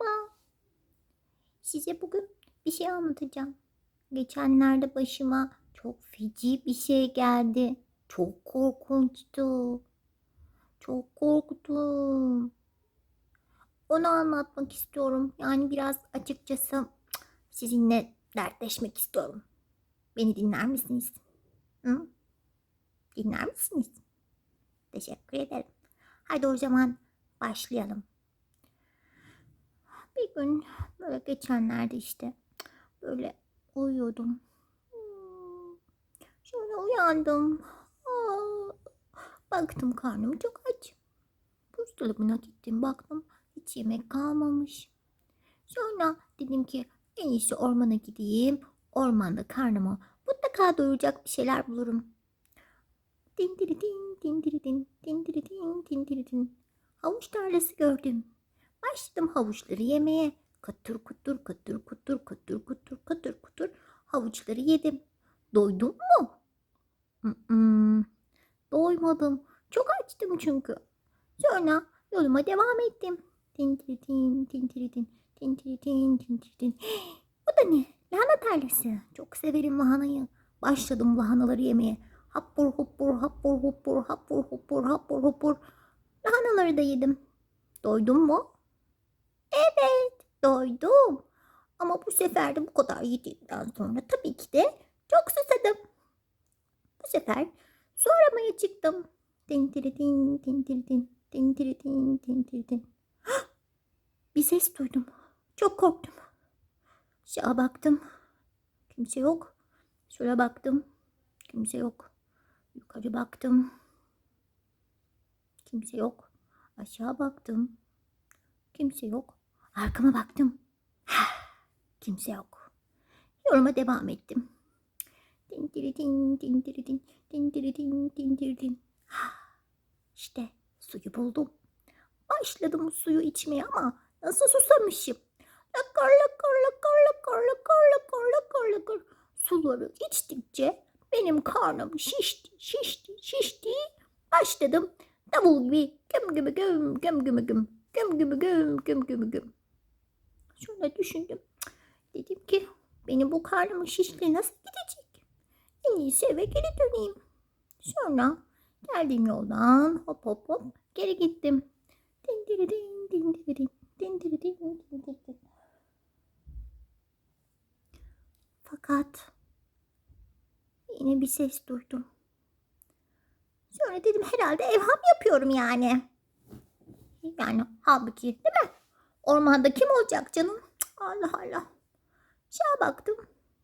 Merhaba. Size bugün bir şey anlatacağım. Geçenlerde başıma çok feci bir şey geldi. Çok korkunçtu. Çok korktum. Onu anlatmak istiyorum. Yani biraz açıkçası sizinle dertleşmek istiyorum. Beni dinler misiniz? Hı? Dinler misiniz? Teşekkür ederim. Hadi o zaman başlayalım. Bir gün böyle geçenlerde işte böyle uyuyordum. Şöyle uyandım. Aa, baktım karnım çok aç. Buzdolabına gittim baktım hiç yemek kalmamış. Sonra dedim ki en iyisi ormana gideyim. Ormanda karnımı mutlaka doyuracak bir şeyler bulurum. Dindiri din, dindiri din, dindiri din, dindiri din. Havuç tarlası gördüm. Başladım havuçları yemeye. Katır kutur katır kutur katır kutur katır kutur havuçları yedim. Doydum mu? Mm-mm. Doymadım. Çok açtım çünkü. Sonra yoluma devam ettim. Tintiridin, tintiridin, tintiridin, tintiridin. Bu da ne? Lahana tarlası. Çok severim lahanayı. Başladım lahanaları yemeye. Happur huppur happur huppur happur huppur happur huppur. Lahanaları da yedim. Doydum mu? Doydum. Ama bu sefer de bu kadar yedikten sonra tabii ki de çok susadım. Bu sefer su aramaya çıktım. Tintiridin, tintiridin, tintiridin. Hah! Bir ses duydum. Çok korktum. Aşağı baktım. Kimse yok. Şöyle baktım. Kimse yok. Yukarı baktım. Kimse yok. Aşağı baktım. Kimse yok. Arkama baktım. Kimse yok. Yoluma devam ettim. Dindiridin, dindiridin, dindiridin, dindiridin. İşte suyu buldum. Başladım suyu içmeye ama nasıl susamışım. Lakar lakar lakar lakar lakar lakar lakar lakar. Suları içtikçe benim karnım şişti, şişti, şişti. Başladım davul gibi güm güm güm güm güm güm güm güm güm güm güm güm. Sonra düşündüm. Dedim ki benim bu karnımın şişliği nasıl gidecek? En iyisi eve geri döneyim. Sonra geldiğim yoldan hop hop hop geri gittim. Dindiridin dindiridin dindiridin dindiridin. Fakat yine bir ses duydum. Sonra dedim herhalde evham yapıyorum yani. Yani halbuki değil mi? Ormanda kim olacak canım? Allah Allah. Aşağı baktım.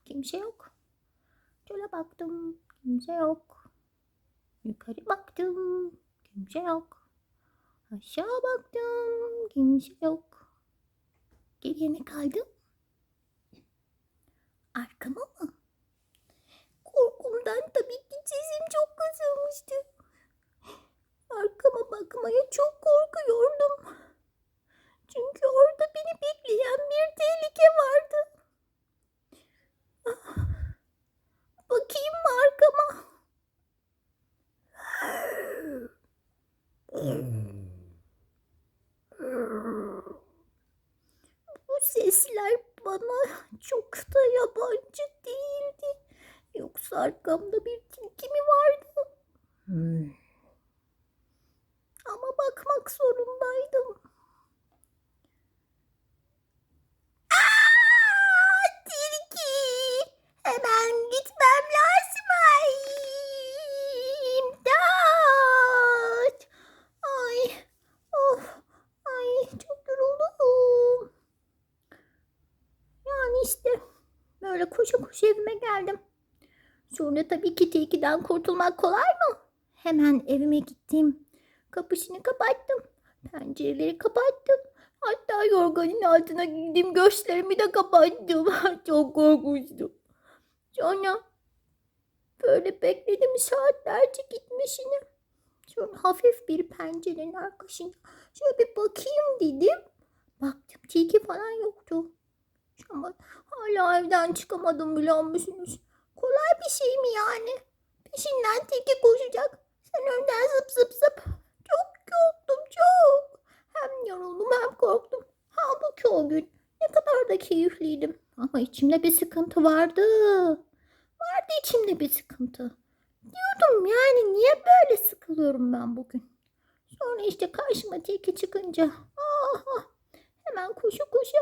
Kimse yok. Şöyle baktım. Kimse yok. Yukarı baktım. Kimse yok. Aşağı baktım. Kimse yok. Geriye ne kaldı? Arkama mı? Korkumdan tabii ki sesim çok kısılmıştı. Arkama bakmaya çok korkuyordum. Çünkü orada beni bekleyen bir tehlike vardı. Ah, Bakayım mı arkama? Bu sesler bana çok da yabancı değildi. Yoksa arkamda bir tilki mi vardı? Ama bakmak zorundaydım. Aa, tilki! Hemen gitmem lazım. Ay, imdat! Ay, of, ay çok yoruldum. Yani işte böyle koşu koşu evime geldim. Sonra tabii ki tilkiden kurtulmak kolay mı? Hemen evime gittim. Kapısını kapattım. Pencereleri kapattım. Hatta yorganın altına girdim. Göğüslerimi de kapattım. Çok korkunçtum. Sonra böyle bekledim saatlerce gitmesini. Sonra hafif bir pencerenin arkasına şöyle bir bakayım dedim. Baktım tilki falan yoktu. Ama hala evden çıkamadım biliyor musunuz? Kolay bir şey mi yani? Peşinden tilki koşacak. Sen önden zıp zıp zıp. Çok korktum çok. Hem yoruldum hem korktum. Halbuki o gün ne kadar da keyifliydim. Ama içimde bir sıkıntı vardı. Vardı içimde bir sıkıntı. Diyordum yani niye böyle sıkılıyorum ben bugün. Sonra işte karşıma tilki çıkınca ah, ah, hemen koşu koşu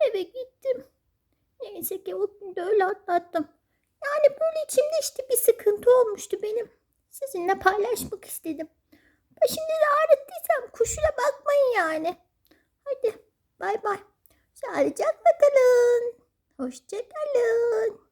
eve gittim. Neyse ki o gün de öyle atlattım. Yani böyle içimde işte bir sıkıntı olmuştu benim. Sizinle paylaşmak istedim. Başınızı ağrıttıysam kuşuna bakmayın yani. Hadi bay bay. Sağlıcakla kalın. Hoşça kalın.